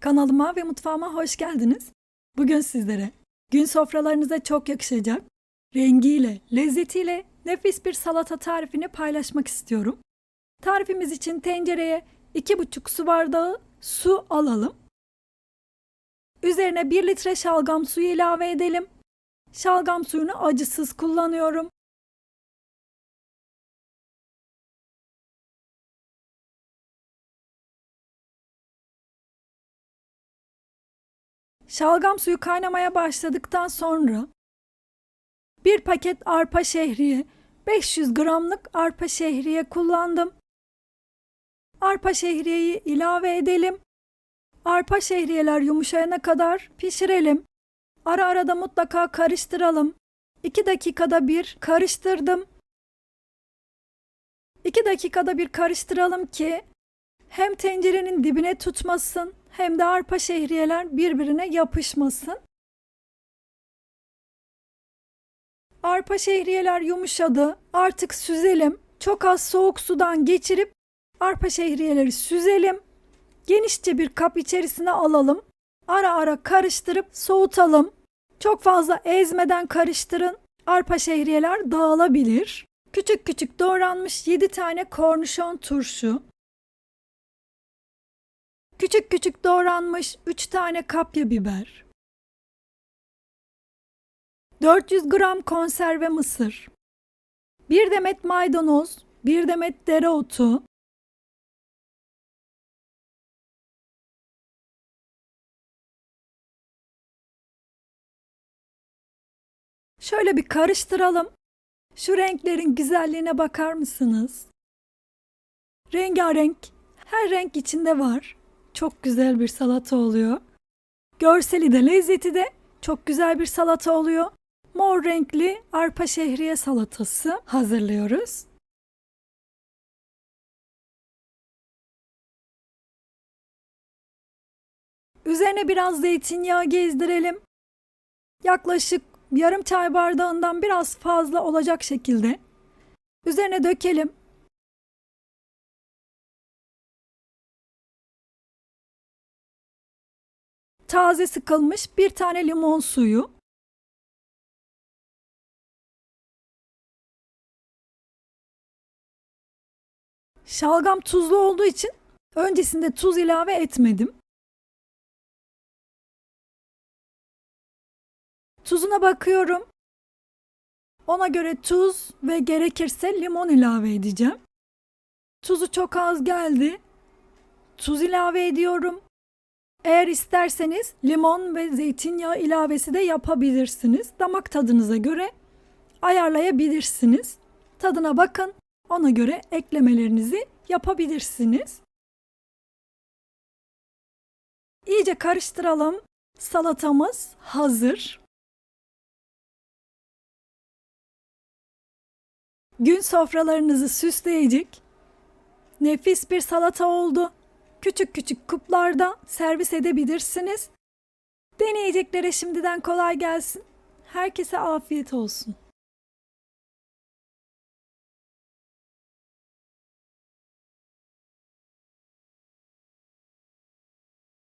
Kanalıma ve mutfağıma hoş geldiniz. Bugün sizlere gün sofralarınıza çok yakışacak, rengiyle, lezzetiyle nefis bir salata tarifini paylaşmak istiyorum. Tarifimiz için tencereye 2,5 su bardağı su alalım. Üzerine 1 litre şalgam suyu ilave edelim. Şalgam suyunu acısız kullanıyorum. Şalgam suyu kaynamaya başladıktan sonra bir paket arpa şehriye, 500 gramlık arpa şehriye kullandım. Arpa şehriyeyi ilave edelim. Arpa şehriyeler yumuşayana kadar pişirelim. Ara ara da mutlaka karıştıralım. 2 dakikada bir karıştırdım. 2 dakikada bir karıştıralım ki hem tencerenin dibine tutmasın hem de arpa şehriyeler birbirine yapışmasın. Arpa şehriyeler yumuşadı. Artık süzelim. Çok az soğuk sudan geçirip arpa şehriyeleri süzelim. Genişçe bir kap içerisine alalım. Ara ara karıştırıp soğutalım. Çok fazla ezmeden karıştırın. Arpa şehriyeler dağılabilir. Küçük küçük doğranmış 7 tane kornişon turşu. Küçük küçük doğranmış 3 tane kapya biber. 400 gram konserve mısır. 1 demet maydanoz, 1 demet dereotu, Şöyle bir karıştıralım. Şu renklerin güzelliğine bakar mısınız? Rengarenk, her renk içinde var. Çok güzel bir salata oluyor. Görseli de lezzeti de çok güzel bir salata oluyor. Mor renkli arpa şehriye salatası hazırlıyoruz. Üzerine biraz zeytinyağı gezdirelim. Yaklaşık yarım çay bardağından biraz fazla olacak şekilde. Üzerine dökelim. Taze sıkılmış bir tane limon suyu. Şalgam tuzlu olduğu için öncesinde tuz ilave etmedim. Tuzuna bakıyorum. Ona göre tuz ve gerekirse limon ilave edeceğim. Tuzu çok az geldi. Tuz ilave ediyorum. Eğer isterseniz limon ve zeytinyağı ilavesi de yapabilirsiniz. Damak tadınıza göre ayarlayabilirsiniz. Tadına bakın. Ona göre eklemelerinizi yapabilirsiniz. İyice karıştıralım. Salatamız hazır. Gün sofralarınızı süsleyecek nefis bir salata oldu. Küçük küçük kuplarda servis edebilirsiniz. Deneyeceklere şimdiden kolay gelsin. Herkese afiyet olsun.